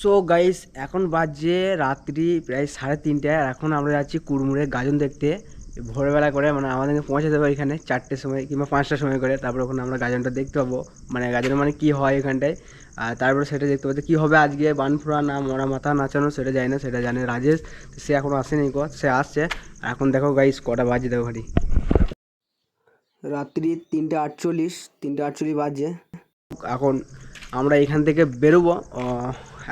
So guys এখন বাজে রাত্রি প্রায় সাড়ে তিনটে আর এখন আমরা যাচ্ছি কুড়মুড়ে গাজন দেখতে। ভোরবেলা করে মানে আমাদেরকে পৌঁছে দেবো এখানে চারটের সময় কিংবা পাঁচটার সময় করে। তারপর ওখানে আমরা গাজনটা দেখতে পাবো। মানে গাজনে মানে কী হয় এখানটায়। আর তারপরে সেটা দেখতে পাবো কী হবে আজকে। বানফুরা না মরা মাথা নাচানো সেটা জানি না সেটা জানে রাজেশ। সে এখনও আসেনি গো সে আসছে। আর এখন দেখো গাইস কটা বাজে দেখো ঘড়ি রাত্রি তিনটে আটচল্লিশ তিনটে আটচল্লিশ বাজে। এখন আমরা এখান থেকে বেরোবো।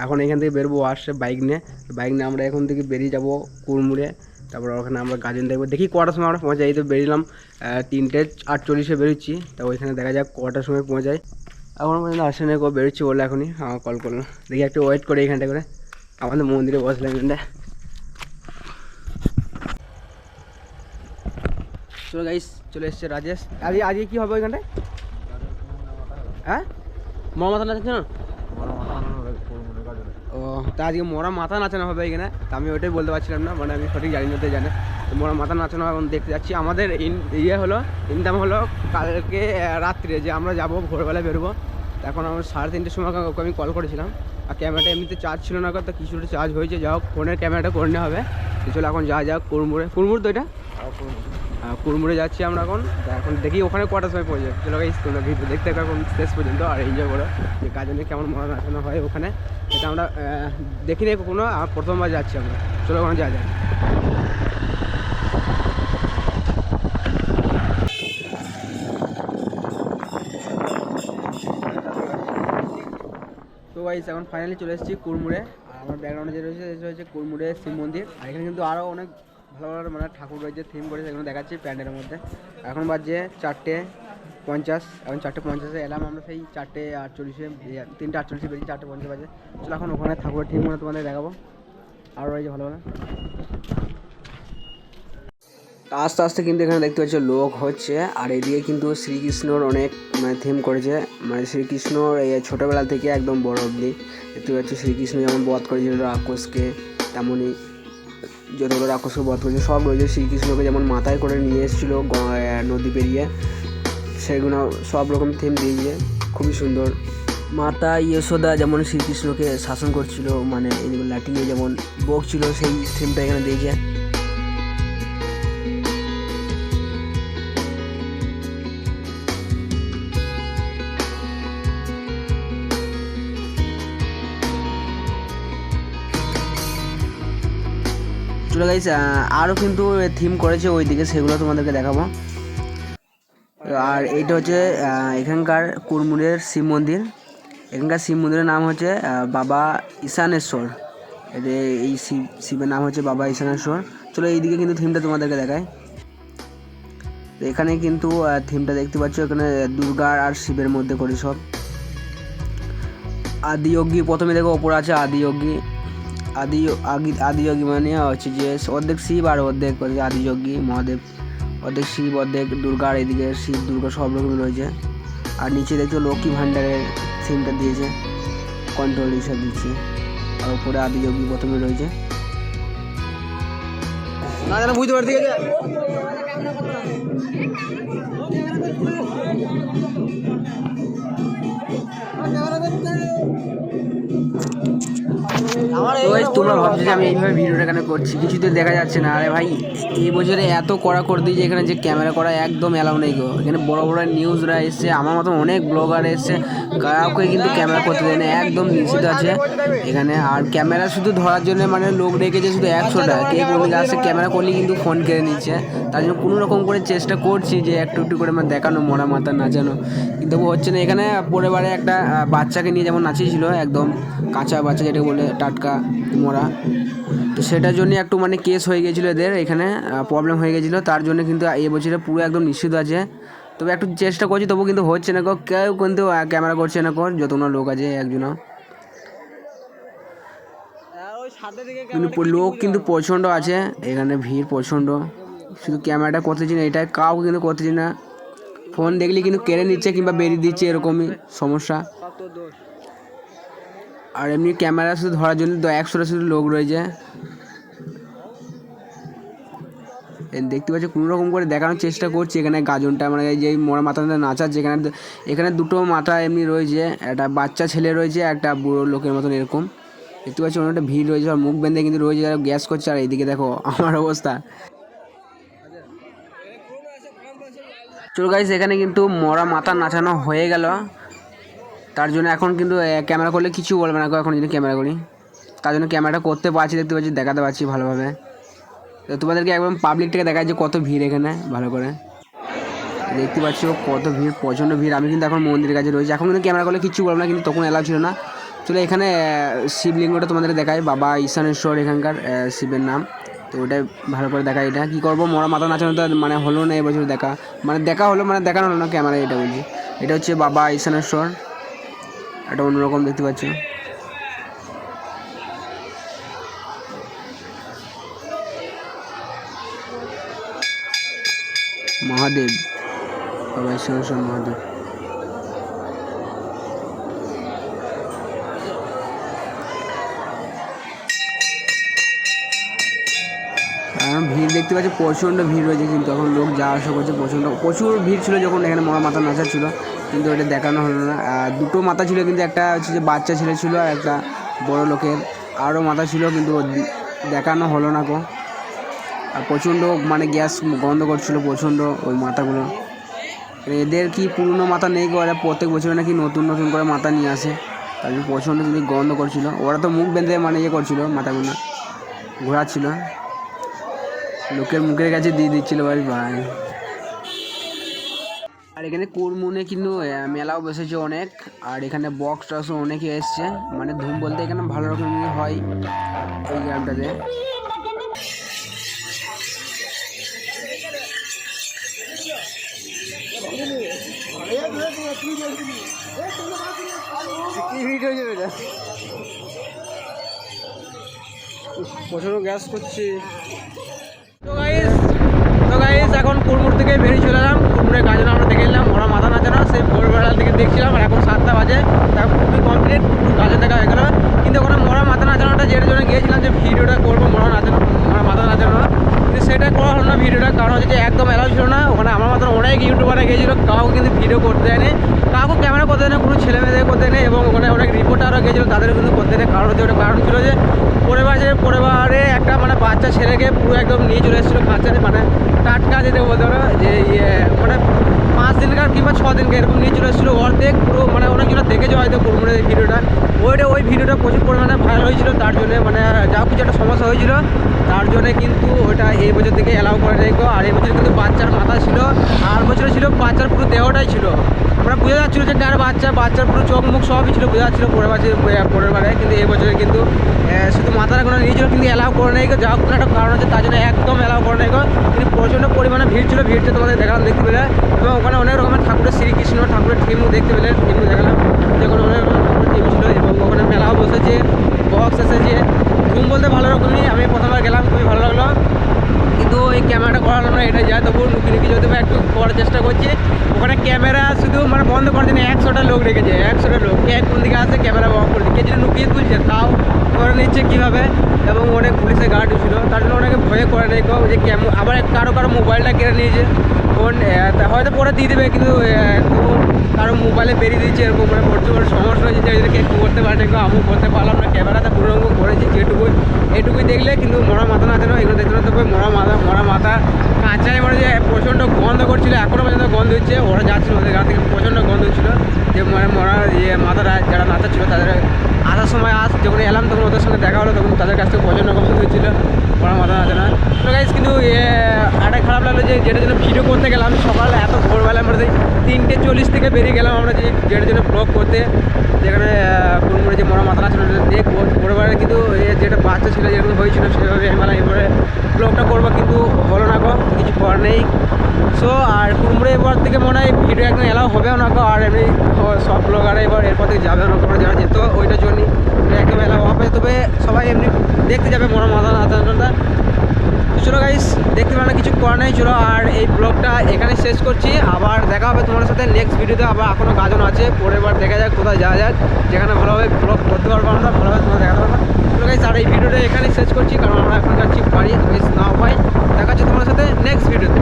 এখন এখান থেকে বেরবো আসছে বাইক নিয়ে। বাইক নিয়ে আমরা এখন থেকে বেরিয়ে যাব কুড়মুড়ে। তারপর ওখানে আমরা গাজন দেখব। দেখি কটার সময় আমরা পৌঁছাই। এই তো বেরিলাম আহ, তিনটে আটচল্লিশে বেরোচ্ছি। তা ওইখানে দেখা যাক কটার সময় পৌঁছাই। এখন পর্যন্ত আসে না বেরোচ্ছি বলে এখনই। আমার কল করল। দেখি একটু ওয়েট করে এখানটা করে। আমাদের মন্দিরে বসলাম এখানটা চলো গাইস চলে এসছে রাজেশ। আজকে আজকে কী হবে ওইখানটায়? হ্যাঁ? নাচাচ্ছে না তা আজকে মরা মাথা নাচানো হবে এখানে। তা আমি ওইটাই বলতে পারছিলাম না মানে আমি সঠিক জানি না তো জানে। তো মরা মাথা নাচানো এখন দেখতে যাচ্ছি। আমাদের ইয়ে হলো ইনকাম হলো কালকে রাত্রে যে আমরা যাব ভোরবেলায় বেরোবো। এখন আমার সাড়ে তিনটের সময় ওকে আমি কল করেছিলাম। আর ক্যামেরাটা এমনিতে চার্জ ছিল না তো কিছুটা চার্জ হয়েছে। যা হোক ফোনের ক্যামেরাটা করে নেওয়া হবে। চলো এখন যা যাক কুড়মুড়ে কুড়মুড় তো এটা? আহ, কুড়মুড়ে যাচ্ছি আমরা এখন। এখন দেখি ওখানে কটার সময় পড়ে পৌঁছে চলো গাইস তোমরা ভিডিও দেখতে থাকো এখন শেষ পর্যন্ত আর এনজয় করো। যে গাজনে কেমন মজা নাচানো হয় ওখানে সেটা আমরা আহ, দেখিনি কখনো আর প্রথমবার যাচ্ছি আমরা। চলো ওখানে যাওয়া যাক। তো গাইস এখন ফাইনালি চলে এসেছি কুড়মুড়ে। আর আমার ব্যাকগ্রাউন্ডে যে রয়েছে হচ্ছে কুড়মুড়ে শিব মন্দির। আর এখানে কিন্তু আরও অনেক ভালো ভালো মানে ঠাকুর রয়েছে থিম করেছে সেগুলো দেখাচ্ছি প্যান্ডেলের মধ্যে। এখন বাজছে চারটে পঞ্চাশ এখন চারটে পঞ্চাশে এলাম আমরা সেই চারটে আটচল্লিশে ইয়ে, তিনটে আটচল্লিশে বেরিয়ে চারটে পঞ্চাশ বাজে। চলো এখন ওখানে ঠাকুরের থিমগুলো তোমাদের দেখাবো। আরও রয়েছে ভালো ভালো। আস্তে আস্তে কিন্তু এখানে দেখতে পাচ্ছ লোক হচ্ছে আর এদিকে কিন্তু শ্রীকৃষ্ণর অনেক মানে থিম করেছে। মানে শ্রীকৃষ্ণর এই ছোটোবেলা থেকে একদম বড় অবধি। দেখতে পাচ্ছ শ্রীকৃষ্ণ যেমন বধ করেছিল রাক্ষসকে তেমনই যতগুলো রাক্ষস বধ করেছে সব রয়েছে। শ্রীকৃষ্ণকে যেমন মাথায় করে নিয়ে এসেছিল নদী পেরিয়ে, সেগুলো সব রকম থিম দিয়েছে। খুবই সুন্দর। মাতা ইয়শোদা যেমন শ্রীকৃষ্ণকে শাসন করছিল মানে এইগুলো লাঠি নিয়ে যেমন বকছিল সেই থিমটা এখানে দিয়েছে। চলে গাইস আরও কিন্তু থিম করেছে ওইদিকে, সেগুলো তোমাদেরকে দেখাবো। আর এইটা হচ্ছে এখানকার কুরমুরের শিব মন্দির। এখানকার শিব মন্দিরের নাম হচ্ছে বাবা ঈশানেশ্বর। এই শিব, শিবের নাম হচ্ছে বাবা ঈশানেশ্বর। চলো এইদিকে কিন্তু থিমটা তোমাদেরকে দেখায় এখানে কিন্তু থিমটা দেখতে পাচ্ছ, এখানে দুর্গা আর শিবের মধ্যে করে সব। আদিযোগী প্রথমে দেখো ওপরে আছে আদিযোগী আদি আদি- আদিযোগী মানে হচ্ছে যে অর্ধেক শিব আর অর্ধেক আদিযোগী মহাদেব। অর্ধেক শিব, অর্ধেক দুর্গা, আর এদিকে শিব, দুর্গা সব রকম রয়েছে। আর নিচে দেখছ লক্ষ্মী ভাণ্ডারের সিমটা দিয়েছে কন্ট্রোল হিসাব দিচ্ছে। আর উপরে আদিযোগী প্রথমে রয়েছে। না বুঝতে পারছি তো তোমরা ভাবছ যে আমি এইভাবে ভিডিওটা এখানে করছি? কিছুতে দেখা যাচ্ছে না। আরে ভাই এই বছরে এত কড়া করে দিয়েছে এখানে যে ক্যামেরা করা একদম অ্যালাউ নেই গো। এখানে বড় বড় নিউজরা এসছে আমার মতো অনেক ব্লগার এসছে কাউকে কিন্তু ক্যামেরা করতে দেয় না একদম নিষিদ্ধ আছে। এখানে আর ক্যামেরা শুধু ধরার জন্য মানে লোক রেখেছে শুধু একশোটা। কে কোনো আসছে ক্যামেরা করলে কিন্তু ফোন কেড়ে নিচ্ছে। তার জন্য কোনো রকম করে চেষ্টা করছি যে একটু একটু করে মানে দেখানো মরা মাথা নাচানো কিন্তু হচ্ছে না এখানে পরের বারে একটা বাচ্চাকে নিয়ে যেমন নাচিয়েছিল একদম কাঁচা বাচ্চা যেটাকে বলে টাটকা মরা তো সেটার জন্য একটু মানে কেস হয়ে গেছিল এদের, এখানে প্রবলেম হয়ে গেছিল। তার জন্য কিন্তু এই বছরে পুরো একদম নিষিদ্ধ আছে। তবে একটু চেষ্টা করছি তবু কিন্তু হচ্ছে না কেউ কিন্তু ক্যামেরা করছে না কর, যতগুলো লোক আছে একজনও। কিন্তু লোক কিন্তু প্রচণ্ড আছে, এখানে ভিড় প্রচণ্ড। শুধু ক্যামেরাটা করতেছি না এটা কাউ কিন্তু করতেছি না। ফোন দেখলে কিন্তু কেড়ে নিচ্ছে কিংবা বেরিয়ে দিচ্ছে এরকমই সমস্যা। আর এমনি ক্যামেরা শুধু ধরার জন্য তো একশোটা শুধু লোক রয়েছে। দেখতে পাচ্ছি, কোনো রকম করে দেখানোর চেষ্টা করছি। এখানে গাজনটা মানে যে মরা মাথাটা নাচাচ্ছে এখানে এখানে দুটো মাথা এমনি রয়েছে, একটা বাচ্চা ছেলে রয়েছে, একটা বুড়ো লোকের মতন এরকম। দেখতে পাচ্ছি, অনেকটা ভিড় রয়েছে আর মুখ বেঁধে কিন্তু রয়েছে আর গ্যাস করছে, আর এইদিকে দেখো আমার অবস্থা। চলো গাইস এখানে কিন্তু মরা মাথা নাচানো হয়ে গেল। তার জন্য এখন কিন্তু ক্যামেরা করলে কিছু বলবে না এখন যদি ক্যামেরা করি তার জন্য ক্যামেরাটা করতে পারছি, দেখতে পাচ্ছি, দেখাতে পারছি ভালোভাবে। তো তোমাদেরকে একদম পাবলিক থেকে দেখায় যে কত ভিড় এখানে, ভালো করে। দেখতে পাচ্ছ কত ভিড়, প্রচণ্ড ভিড়। আমি কিন্তু এখন মন্দিরের কাছে রয়েছি। এখন কিন্তু ক্যামেরা করলে কিচ্ছু বলব না, কিন্তু তখন এলাও ছিল না। চলে এখানে শিবলিঙ্গটা তোমাদের দেখায়। বাবা ঈশানেশ্বর এখানকার শিবের নাম। তো ওটাই ভালো করে দেখা এটা। কী করব? মরা মাথা নাচানো তো মানে হলো না এবছর দেখা। মানে দেখা হলো মানে দেখানো হলো না ক্যামেরা এটা বলছি। এটা হচ্ছে বাবা ঈশানেশ্বর এটা অন্যরকম দেখতে পাচ্ছি। মহাদেব বাবা ঈশ্বরেশ্বর মহাদেব। ভিড় দেখতে পাচ্ছি, প্রচণ্ড ভিড় রয়েছে কিন্তু এখন লোক যা আসা করছে, প্রচণ্ড, প্রচুর ভিড় ছিল যখন এখানে মরা মাথা নাচা ছিল কিন্তু এটা দেখানো হলো না। দুটো মাথা ছিল কিন্তু একটা হচ্ছে যে বাচ্চা ছেলে ছিল আর একটা বড় লোকের। আরও মাথা ছিল কিন্তু দেখানো হলো না গো আর প্রচণ্ড মানে গ্যাস গন্ধ করছিল প্রচণ্ড ওই মাথাগুলো। এদের কি পুরনো মাথা নেই গো এরা প্রত্যেক বছরে নাকি নতুন নতুন করে মাথা নিয়ে আসে। জন্য প্রচণ্ড কিন্তু গন্ধ করছিল। ওরা তো মুখ বেঁধে মানে ইয়ে করছিল মাথাগুলো, ঘোরাচ্ছিল। লোকের মুখের কাছে দিয়ে দিচ্ছিল ভাই ভাই। আর এখানে কুরমুনে কিন্তু মেলাও বসেছে অনেক। আর এখানে বক্স টক্সও অনেকে এসছে। মানে ধুম বলতে এখানে ভালো রকমই হয় এই গ্রামটাতে। প্রচুর গ্যাস করছি। তো গাইস তো গাইস এখন কুরমুর থেকে বেরিয়ে চলে এলাম। কুরমুরের গাছগুলো আমরা দেখে এলাম ওরা মাথা নাচে না, সেই ভোরবেলা থেকে দেখছিলাম, আর এখন সাতটা বাজে তার খুবই কমপ্লিট গাছের দেখা হয়ে গেল। কিন্তু ওখানে মরা মাথা নাচানোটা যেটার জন্য গিয়েছিলাম যে ভিডিওটা করব, মরা নাচানো মরা মাথা নাচানো কিন্তু সেটা করা হলো না ভিডিওটা কারণ হচ্ছে যে একদম অ্যালাউ ছিল না ওখানে আমার মতন অনেক ইউটিউবারে গিয়েছিল, কাউকে কিন্তু ভিডিও করতে দেয়নি। কাউকে ক্যামেরা করতে দেয়নি, কোনো ছেলে মেয়েদের করতে নেই এবং ওখানে অনেক রিপোর্টারও গিয়েছিল, তাদের কিন্তু করতে নেই কারণ হচ্ছে কারণ ছিল যে, পরিবারে পরিবারে একটা মানে বাচ্চা ছেলেকে পুরো একদম নিয়ে চলে এসেছিল বাচ্চাদের মানে টাটকা যেতে বলতে পারো, যে ইয়ে মানে পাঁচ দিনকার কিংবা ছ দিনকার, এরকম নিয়ে চলে এসেছিল অর্ধেক, পুরো মানে অনেকজন দেখেছে হয়তো কুরমুরের ভিডিওটা। ওইটা, ওই ভিডিওটা প্রচুর পরিমাণে ভাইরাল হয়েছিল, তার জন্য মানে যা কিছু একটা সমস্যা হয়েছিল, তার জন্য কিন্তু ওটা এই বছর থেকে অ্যালাউ করে রেখো আর এই বছর কিন্তু বাচ্চার মাথা ছিল, আর বছর ছিল বাচ্চার পুরো দেহটাই ছিল। আমরা বোঝা যাচ্ছিল যে কার বাচ্চা, বাচ্চার পুরো চোখ মুখ সবই ছিল, বোঝা যাচ্ছিল পরের বছর পরের বারে। কিন্তু এই বছরে কিন্তু শুধু মাথার কোনো নিজেও কিন্তু অ্যালাউ করে নেই। যা কোনো একটা কারণ আছে তার জন্য একদম অ্যালাউ করে নেই। কিন্তু প্রচণ্ড পরিমাণে ভিড় ছিল, ভিড়টা তোমাদের দেখালাম দেখতে পেলে। এবং ওখানে অনেক রকমের ঠাকুরের শ্রীকৃষ্ণ ঠাকুরের থিমও দেখতে পেলে থিমও দেখালাম। যেখানে অনেক রকমের ঠাকুরের থিম ছিল এবং ওখানে মেলাও বসেছে বক্স এসেছে ঘুম বলতে ভালো রকমই, আমি প্রথমবার গেলাম, খুবই ভালো লাগল। ক্যামেরাটা আমরা এটা যায় তবু লুকি লুকি বা একটু করার চেষ্টা করছি। ওখানে ক্যামেরা শুধু মানে বন্ধ করার জন্য একশোটা লোক রেখেছে, একশোটা লোক। কে কোন দিকে আসে ক্যামেরা বন্ধ করে কে যদি লুকিয়ে তুলছে, তাও করে নিচ্ছে কীভাবে। এবং অনেক পুলিশের গার্ড ছিল। তার জন্য অনেকে ভয়ে করে নেই কেউ যে ক্যাম আবার কারও কারও মোবাইলটা কেড়ে নিয়েছে। ফোন হয়তো পরে দিয়ে দেবে, কিন্তু কারও মোবাইলে বেরিয়ে দিচ্ছে এরকম মানে প্রচুর সমস্যা হয়েছে যে একটু করতে পারেন কেউ আমি করতে পারলাম না, ক্যামেরাতে পুরো করেছি, যেটুকুই, এটুকুই দেখলে কিন্তু মরা মাথা না যেন এগুলো দেখতে তবে মরা মাথা মরা মাথা কাঁচাই মানে যে প্রচণ্ড গন্ধ করছিল এখনও পর্যন্ত গন্ধ হচ্ছে, ওরা যাচ্ছিল, ওদের গা থেকে প্রচণ্ড গন্ধ হচ্ছিল, যে মানে মরা ইয়ে মাথারা যারা নাচাচ্ছিলো, তাদের আসার সময় আস যখন এলাম, তখন ওদের সঙ্গে দেখা হলো, তখন তাদের কাছ থেকে প্রচণ্ড রকম হয়েছিল। পড়া মাথা নাচে না। তো গাইজ কিন্তু আরেকটা খারাপ লাগল যে যেটার জন্য ভিডিও করতে গেলাম সকাল এত ভোরবেলা আমরা তিনটে চল্লিশ থেকে বেরিয়ে গেলাম আমরা যে যেটার জন্য ব্লগ করতে। যেখানে কুড়মুড়ে যে মরা মাথা নাচছিল দেখব। ভোরবেলা কিন্তু যেটা বাচ্চা ছিল যেরকম হয়েছিল, সেভাবে বললাম, এবারে ব্লগটা করব, কিন্তু হলো না গো, কিছু করার নেই। সো আর কুমড়ো এবার থেকে মনে হয় ভিডিও একদম এলাও হবেও না গো, আর এমনি সব ব্লগারে এবার এরপর থেকে যাবে না কোনো যারা যেত, ওইটার জন্যই। একদম এলাও হবে, তবে সবাই এমনি দেখতে যাবে মরা মাথা তো চলো গাইস দেখতে পারো না কিছু করা নেই, চলো। আর এই ব্লগটা এখানে শেষ করছি। আবার দেখা হবে তোমার সাথে নেক্সট ভিডিওতে আবার এখনও গাজন আছে। পরের বার দেখা যাক কোথায় যাওয়া যাক যেখানে ভালোভাবে ব্লগ করতে পারব আমরা ভালোভাবে তোমার দেখাতে পারব। চলো গাইস আর এই ভিডিওটা এখানে শেষ করছি, কারণ আমরা এখন যাচ্ছি বাড়ি গাইস না পাই। দেখা যাচ্ছে তোমার সাথে নেক্সট ভিডিওতে